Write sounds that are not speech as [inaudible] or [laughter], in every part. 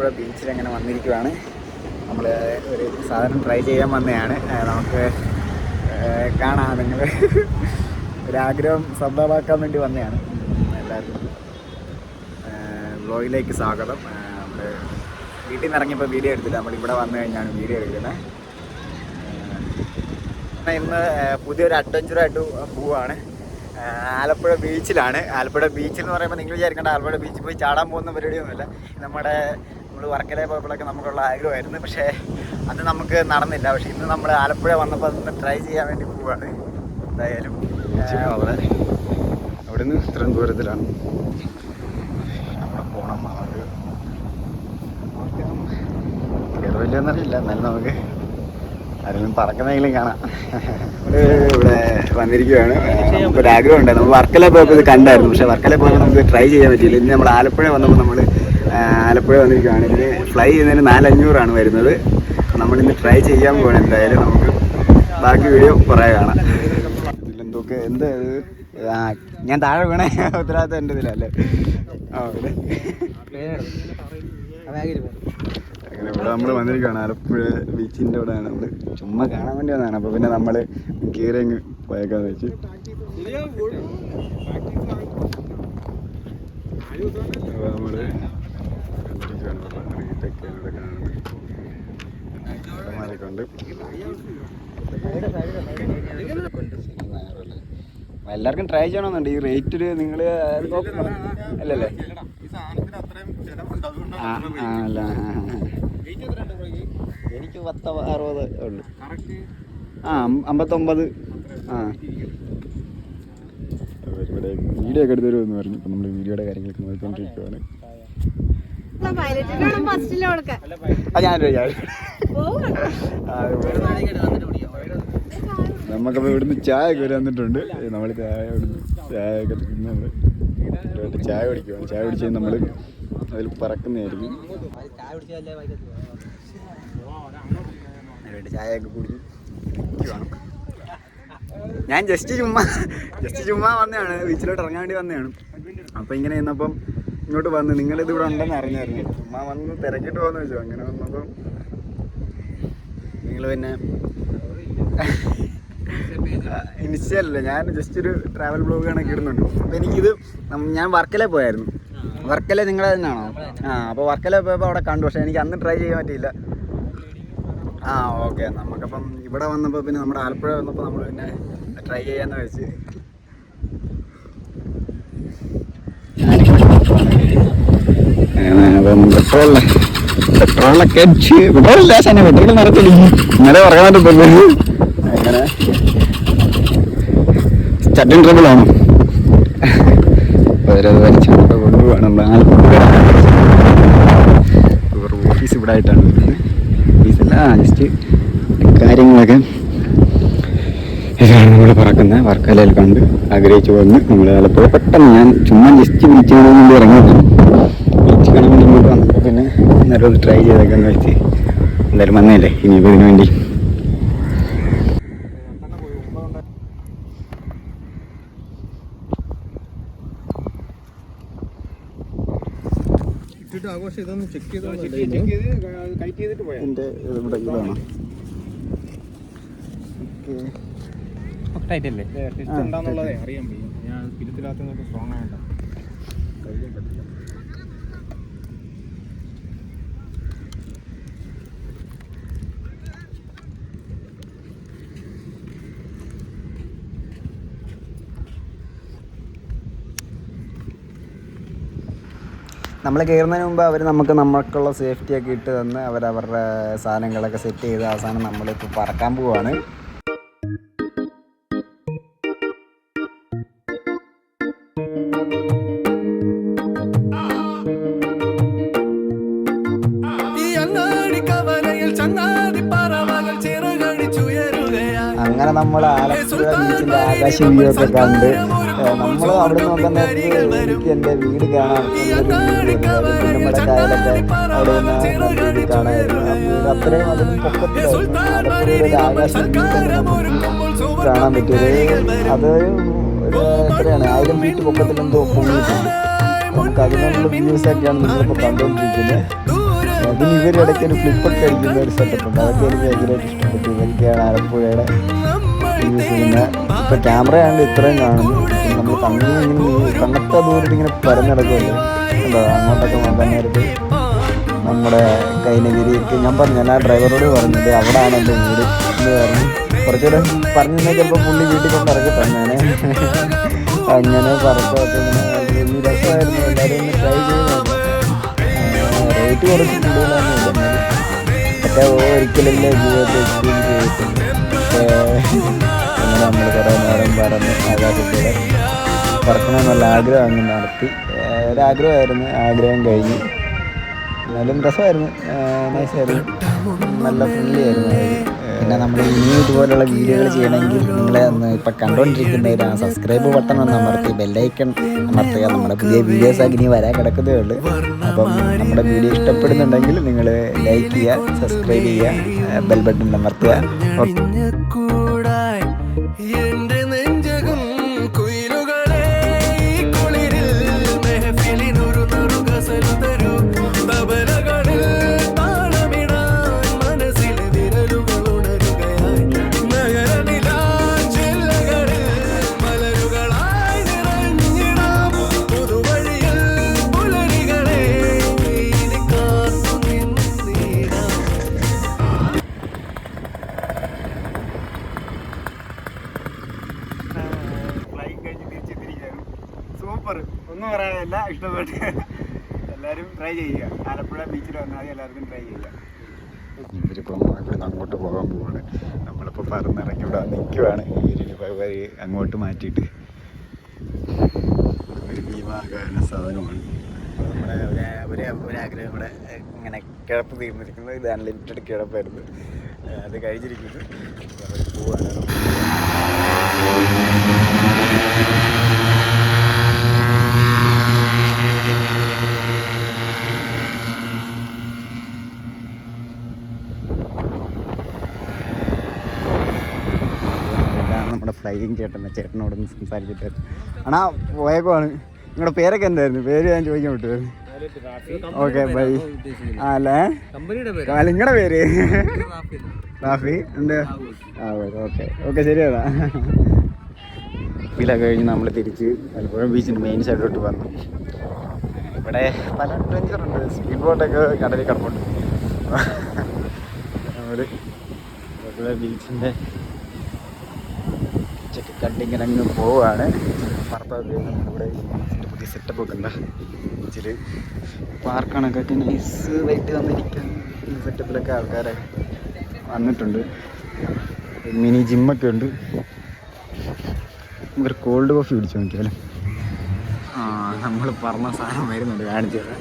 ഇവിടെ ബീച്ചിൽ അങ്ങനെ വന്നിരിക്കുവാണ്. നമ്മൾ ഒരു സാധനം ട്രൈ ചെയ്യാൻ വന്നതാണ് നമുക്ക് കാണാം നിങ്ങൾ [laughs] ഒരാഗ്രഹം സ്വന്തമാക്കാൻ വേണ്ടി വന്നതാണ് എല്ലാവർക്കും വ്ലോഗിലേക്ക് സ്വാഗതം. നമ്മൾ വീട്ടിൽ നിന്ന് ഇറങ്ങിയപ്പോൾ വീഡിയോ എടുത്തില്ല. നമ്മൾ ഇവിടെ വന്നു കഴിഞ്ഞാണ് വീഡിയോ എടുക്കുന്നത്. ഇന്ന് പുതിയൊരു അഡ്വഞ്ചറായിട്ട് പോവുകയാണ് ആലപ്പുഴ ബീച്ചിലാണ് ആലപ്പുഴ ബീച്ചിൽ എന്ന് പറയുമ്പോൾ നിങ്ങൾ വിചാരിക്കേണ്ട ആലപ്പുഴ ബീച്ചിൽ പോയി ചാടാൻ പോകുന്ന പരിപാടിയൊന്നുമില്ല. നമ്മുടെ നമ്മൾ വർക്കല പോയപ്പോഴൊക്കെ നമുക്കുള്ള ആഗ്രഹമായിരുന്നു. പക്ഷേ അത് നമുക്ക് നടന്നില്ല. പക്ഷേ ഇന്ന് നമ്മൾ ആലപ്പുഴ വന്നപ്പോൾ അതൊന്ന് ട്രൈ ചെയ്യാൻ വേണ്ടി പോവുകയാണ് എന്തായാലും അവിടെ അവിടെ നിന്ന് ദൂരത്തിലാണ്. അവിടെ പോകണം കയറില്ലെന്നറിയില്ല എന്നാലും നമുക്ക് ആരെങ്കിലും പറക്കുന്നെങ്കിലും കാണാം. ഇവിടെ വന്നിരിക്കുകയാണ് നമുക്കൊരു ആഗ്രഹം ഉണ്ടായിരുന്നു നമ്മൾ വർക്കല പോയപ്പോൾ ഇത് കണ്ടായിരുന്നു. പക്ഷെ വർക്കല പോയപ്പോൾ നമുക്ക് ട്രൈ ചെയ്യാൻ പറ്റിയില്ല. ഇനി നമ്മൾ ആലപ്പുഴ വന്നപ്പോൾ നമ്മൾ ആലപ്പുഴ വന്നിരിക്കുകയാണ്. ഇതിന് ഫ്ലൈ ചെയ്യുന്നതിന് നാലഞ്ഞൂറാണ് വരുന്നത്. നമ്മളിന്ന് ട്രൈ ചെയ്യാൻ പോകണം എന്തായാലും നമുക്ക് ബാക്കി വീഡിയോ കുറേ കാണാം. ഇതിലെന്തൊക്കെ എന്താ ആ ഞാൻ താഴെ വീണേ. ഉത്തരവാദിത്തം എന്റെ ഇതിലല്ലേ അങ്ങനെ ഇവിടെ നമ്മൾ വന്നിരിക്കുകയാണ്. ആലപ്പുഴ ബീച്ചിന്റെ അവിടെയാണ് നമ്മൾ ചുമ്മാ കാണാൻ വേണ്ടി വന്നതാണ്. അപ്പോൾ പിന്നെ നമ്മൾ അങ്ങ് പോയേക്കാന്ന് വെച്ച്. അപ്പോൾ നമ്മൾ എല്ലാവർക്കും ട്രൈ ചെയ്യണമെന്നുണ്ട്. ഈ റേറ്റിൽ നിങ്ങൾ അല്ലല്ലേ. എനിക്ക് പത്ത് അറുപത് ഉണ്ട്. ആ അമ്പത്തൊമ്പത്. ആ. ഇവിടെ വീഡിയോ ഒക്കെ എടുത്തു വരുമെന്ന് പറഞ്ഞു. ഇപ്പം നമ്മൾ വീഡിയോയുടെ കാര്യങ്ങളൊക്കെ നോക്കിക്കൊണ്ടിരിക്കുകയാണ് നമുക്കപ്പോൾ ഇവിടുന്ന് ചായ ഒക്കെ വരെ വന്നിട്ടുണ്ട് നമ്മൾ ചായ ചായ ഒക്കെ തിന്ന് നമ്മൾ ഇവിടെയായിട്ട് ചായ കുടിക്കുവാണ്. ചായ കുടിച്ച് നമ്മൾ അതിൽ പറക്കുന്നതായിരിക്കും. ചായ ഒക്കെ കുടിച്ച് ഞാൻ ജസ്റ്റ് ചുമ്മാ ജസ്റ്റ് ചുമ്മാ വന്നതാണ്. ബീച്ചിലോട്ട് ഇറങ്ങാൻ വേണ്ടി വന്നതാണ്. അപ്പോൾ ഇങ്ങനെ ഇന്നപ്പം ഇങ്ങോട്ട് വന്ന് നിങ്ങളിത് ഇവിടെ ഉണ്ടെന്ന് അറിഞ്ഞായിരുന്നു. ചുമ്മാ വന്ന് തിരക്കിട്ട് പോകുന്ന വെച്ചോ അങ്ങനെ വന്നപ്പം നിങ്ങൾ പിന്നെ ഇനിഷ്യല്ല ഞാൻ ജസ്റ്റ് ഒരു ട്രാവൽ ബ്ലോഗ് കണക്ക് ഇടുന്നുണ്ട്. അപ്പം എനിക്കിത് ഞാൻ വർക്കല പോയായിരുന്നു. വർക്കല നിങ്ങളെ തന്നെയാണോ? ആ അപ്പോൾ വർക്കല പോയപ്പോൾ അവിടെ കണ്ടു പക്ഷേ എനിക്ക് അന്ന് ട്രൈ ചെയ്യാൻ പറ്റിയില്ല. ആ ഓക്കെ നമുക്കപ്പം ഇവിടെ വന്നപ്പോൾ പിന്നെ നമ്മുടെ ആലപ്പുഴ വന്നപ്പോൾ നമ്മൾ പിന്നെ ട്രൈ ചെയ്യാന്ന് വെച്ച്. അപ്പം പെട്രോളിന് പെട്രോളൊക്കെ അടിച്ച് പെട്രോളില്ല ശനി പെട്രോൾ നിറച്ചില്ല ഇന്നലെ പറയാൻ പറ്റത്തില്ല അങ്ങനെ ചട്ടൻ ട്രബിളാണ് അവരത് കൊണ്ടുപോവാണ് നമ്മൾ ആലപ്പുഴ ഓഫീസ് ഇവിടെ ആയിട്ടാണ് ഓഫീസല്ല ജസ്റ്റ് കാര്യങ്ങളൊക്കെ ഇതാണ് നമ്മൾ പറക്കുന്നത് വർക്കലയിൽ കണ്ട് ആഗ്രഹിച്ചു വന്ന് നമ്മൾ ആലപ്പുഴ. പെട്ടെന്ന് ഞാൻ ചുമ്മാ ജസ്റ്റ് വിളിച്ചു കാണാൻ വേണ്ടി ഇറങ്ങിയതാണ് ബീച്ച് കാണാൻ വേണ്ടി ഇങ്ങോട്ട് വന്നപ്പോൾ പിന്നെ നേരെ ഒന്ന് ട്രൈ ചെയ്തേക്കാന്ന് വെച്ച് എന്തായാലും വന്നതല്ലേ? ഇനിയിപ്പോൾ ഇതിനു വേണ്ടി. ആഘോഷം ഇതൊന്ന് ചെക്ക് എന്റെ ഇവിടെ ഇതാണ് ആ, ഉണ്ടാന്നുള്ളതേ അറിയാൻ ഞാൻ തിരുത്തില്ലാത്ത സ്ട്രോങ് ആയണ്ട. നമ്മൾ കയറുന്നതിന് മുമ്പ് അവർ നമുക്ക് നമുക്കുള്ള സേഫ്റ്റി ഒക്കെ ഇട്ട് തന്ന് അവരവരുടെ സാധനങ്ങളൊക്കെ സെറ്റ് ചെയ്ത് അവസാനം നമ്മളിപ്പോൾ പറക്കാൻ പോവാണ്. അങ്ങനെ നമ്മൾ ആലപ്പുഴ ബീച്ചിന്റെ ആകാശ വ്യൂ ഒക്കെ കണ്ട് നമ്മൾ അവിടെ നിന്ന് വന്ന എനിക്ക് എന്റെ വീട് കാണാൻ നമ്മുടെ കായലൊക്കെ അവിടെ നിന്ന് വീട് അത്രയും അതിനും പൊക്കത്തിലായിരുന്നു ആലപ്പുഴയുടെ ഒരു ആകാശ തന്നെ കാണാൻ പറ്റിയത് അത് എത്രയാണ്? ആയിരം ഫീറ്റ് പൊക്കത്തിലെന്തോ പൊങ്ങിയിട്ടുണ്ട് നമുക്ക് അതിനുള്ള വ്യൂസ് ഒക്കെയാണ് കണ്ടുകൊണ്ടിരിക്കുന്നത്. ഇടയ്ക്ക് ഒരു ഫ്ലിപ്പൊക്കെ അടിക്കുന്ന ഒരു സെറ്റപ്പ് ഉണ്ട്. അതൊക്കെ എനിക്ക് ഭയങ്കരമായിട്ട് ഇഷ്ടപ്പെട്ടു. ഇതൊക്കെയാണ് ആലപ്പുഴയുടെ യൂസ് ചെയ്യുന്ന ഇപ്പൊ ക്യാമറ ആണ്ട് ഇത്രയും കാണുന്നു. നമ്മൾ കണ്ണിങ്ങനെ കണ്ണത്ത ദൂരത്ത് ഇങ്ങനെ പരന്നിടക്കുമല്ലോ എന്താ അങ്ങോട്ടൊക്കെ നോക്കാൻ നേരത്ത് നമ്മുടെ കൈനഗിരിക്ക് ഞാൻ പറഞ്ഞു ഞാൻ ആ ഡ്രൈവറോട് പറഞ്ഞത് അവിടെയാണ് എന്റെ വീട് എന്ന് പറഞ്ഞു. കുറച്ചുകൂടെ പറഞ്ഞു ചിലപ്പോൾ പുള്ളി വീട്ടിൽ കൊണ്ട് ഇറക്കി തന്നേനെ. അങ്ങനെ പറഞ്ഞു ഇങ്ങനെ രസമായിരുന്നു. എല്ലാവരും ട്രൈ ചെയ്ത് റേറ്റ് കുറച്ച് ഒരിക്കലല്ലേ എക്സ്പീരിയൻസ് ചെയ്തിട്ടുണ്ട് അങ്ങനെ നമ്മൾ കുറേ നേരം പറഞ്ഞ് ആകാശത്തോടെ പറക്കണമെന്നുള്ള ആഗ്രഹം അങ്ങ് നടത്തി. ഒരാഗ്രഹമായിരുന്നു. ആഗ്രഹം കഴിഞ്ഞ്. എന്നാലും രസമായിരുന്നു. നൈസായിരുന്നു. നല്ല ഫ്രണ്ട്ലി ആയിരുന്നു പിന്നെ നമ്മൾ ഇനി ഇതുപോലുള്ള വീഡിയോകൾ ചെയ്യണമെങ്കിൽ നിങ്ങളെ ഒന്ന് ഇപ്പം കണ്ടുകൊണ്ടിരിക്കുന്നതിന് ആ സബ്സ്ക്രൈബ് ബട്ടൺ ഒന്ന് അമർത്തി ബെല്ലൈക്കൺ അമർത്തുക. നമ്മുടെ പുതിയ വീഡിയോസ് ഇനി വരാൻ കിടക്കുന്നേ ഉള്ളൂ. അപ്പം നമ്മുടെ വീഡിയോ ഇഷ്ടപ്പെടുന്നുണ്ടെങ്കിൽ നിങ്ങൾ ലൈക്ക് ചെയ്യുക സബ്സ്ക്രൈബ് ചെയ്യുക ബെൽ ബട്ടൺ അമർത്തുക. സൂപ്പർ ഒന്നും പറയാനല്ല ഇഷ്ടപ്പെട്ട് എല്ലാവരും ട്രൈ ചെയ്യുക. ആലപ്പുഴ ബീച്ചിൽ വന്നാൽ എല്ലാവർക്കും ട്രൈ ചെയ്യുക. ഇവരിപ്പം ഇവിടുന്ന് അങ്ങോട്ട് പോകാൻ പോവാണ്. നമ്മളിപ്പോൾ പറന്നിറങ്ങി ഇവിടെ നിൽക്കുവാണ് വഴി അങ്ങോട്ട് മാറ്റിയിട്ട്. ഒരു ഭീമാകാരണ സാധനമാണ്. നമ്മുടെ ഒരു ഒരു ഒരാഗ്രഹം ഇവിടെ ഇങ്ങനെ കിടപ്പ് തീർന്നിരിക്കുന്നത് ഇത് അൺലിമിറ്റഡ് കിടപ്പായിരുന്നു. അത് കഴിഞ്ഞിരിക്കുന്നു. അവർ പോവാണ്. നമ്മുടെ ഫ്ലൈയിങ് ചേട്ടൻ ചേട്ടനോടൊന്ന് സംസാരിച്ചിട്ട്. അണാ പോയേക്കുവാണ്. നിങ്ങളുടെ പേരൊക്കെ എന്തായിരുന്നു? പേര് ഞാൻ ചോദിക്കാൻ വിട്ടുമായിരുന്നു ഓക്കെ ബൈ ആ അല്ലേ? അല്ല നിങ്ങളുടെ പേര്? [laughs] റാഫി. ഉണ്ട് ആ ഓക്കെ ഓക്കെ ശരിയാടാ ഇതൊക്കെ കഴിഞ്ഞ് നമ്മൾ തിരിച്ച് പലപ്പോഴും ബീച്ചിന്റെ മെയിൻ സൈഡിലോട്ട് വന്നു. ഇവിടെ പല അഡ്വഞ്ചർ ഉണ്ട്. സ്പീഡ് ബോട്ടൊക്കെ കടലിൽ കിടപ്പുണ്ട്. ഒരു മലപ്പുഴ ബീച്ചിന്റെ ഉച്ചയ്ക്ക് കണ്ടിങ്ങനെ അങ്ങ് പോവാണ്. ഭർത്താവ് ഇവിടെ ബീച്ചിന്റെ പുതിയ സെറ്റപ്പ് ഒക്കെ ഉണ്ട് ബീച്ചിൽ പാർക്കാണൊക്കെ നൈസ് വൈകിട്ട് വന്നിരിക്കാൻ സെറ്റപ്പിലൊക്കെ ആൾക്കാരെ വന്നിട്ടുണ്ട്. മിനി ജിമ്മൊക്കെ ഉണ്ട്. ഒരു കോൾഡ് കോഫി കുടിച്ചു നോക്കിയാലും. നമ്മൾ പറഞ്ഞ സാധനം വരുന്നുണ്ട് കാണിച്ചു തരാം.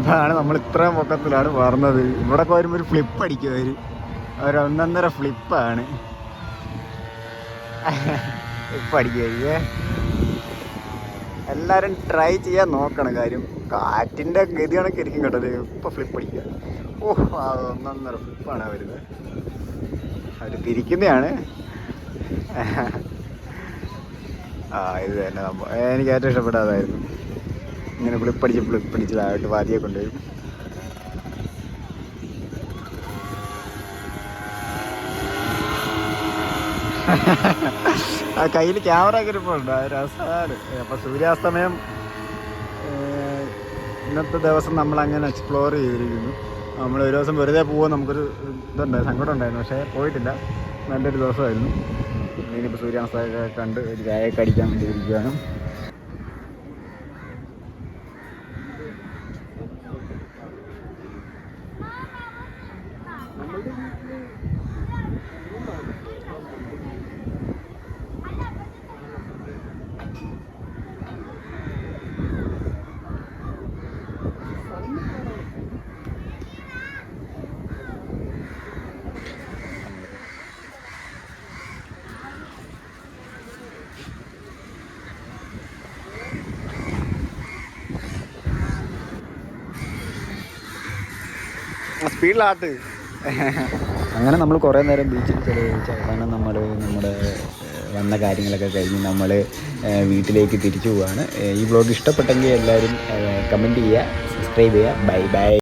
ഇതാണ് നമ്മൾ ഇത്രയും പൊക്കത്തിലാണ് പറഞ്ഞത്. ഇവിടെ വരുമ്പോൾ ഒരു ഫ്ലിപ്പ് അടിക്കും അവർ ഒരു ഒന്നൊന്നര ഫ്ലിപ്പാണ് ഫ്ലിപ്പ് അടിക്കുക എല്ലാവരും ട്രൈ ചെയ്യാൻ നോക്കണം കാര്യം. കാറ്റിന്റെ ഗതി കണക്ക് ഇരിക്കും കേട്ടത് ഇപ്പോൾ ഫ്ലിപ്പ് അടിക്കുക. ഓ ഒന്നൊന്നര ഫ്ലിപ്പാണ് വരുന്നത് അവർ തിരിക്കുന്നതാണ്. ആ ഇത് തന്നെ സംഭവം. എനിക്ക് ഏറ്റവും ഇഷ്ടപ്പെടാതായിരുന്നു. ഇങ്ങനെ ഫ്ലിപ്പടിച്ച് ഫ്ലിപ്പടിച്ച് താഴോട്ട് വാതിയെ കൊണ്ടുവരും. ആ കയ്യിൽ ക്യാമറ ഒക്കെ ആ രസമാണ്. അപ്പം സൂര്യാസ്തമയം ഇന്നത്തെ ദിവസം നമ്മൾ അങ്ങനെ എക്സ്പ്ലോർ ചെയ്തിരിക്കുന്നു. നമ്മൾ ഒരു ദിവസം വെറുതെ പോകുമ്പോൾ നമുക്കൊരു ഇതുണ്ടായി സങ്കടം ഉണ്ടായിരുന്നു. പക്ഷേ പോയിട്ടില്ല. നല്ലൊരു ദിവസമായിരുന്നു. ഇനിയിപ്പോൾ സൂര്യാസ്തമൊക്കെ കണ്ട് ഒരു ചായയൊക്കെ അടിക്കാൻ വേണ്ടി ഇരിക്കുകയാണ് സ്പീഡിലാട്ട് അങ്ങനെ നമ്മൾ കുറേ നേരം ബീച്ചിൽ ചിലവഴിച്ച് അവസാനം നമ്മൾ നമ്മുടെ വന്ന കാര്യങ്ങളൊക്കെ കഴിഞ്ഞ് നമ്മൾ വീട്ടിലേക്ക് തിരിച്ചു പോവുകയാണ് ഈ ബ്ലോഗ് ഇഷ്ടപ്പെട്ടെങ്കിൽ എല്ലാവരും കമന്റ് ചെയ്യുക സബ്സ്ക്രൈബ് ചെയ്യുക. Bye bye.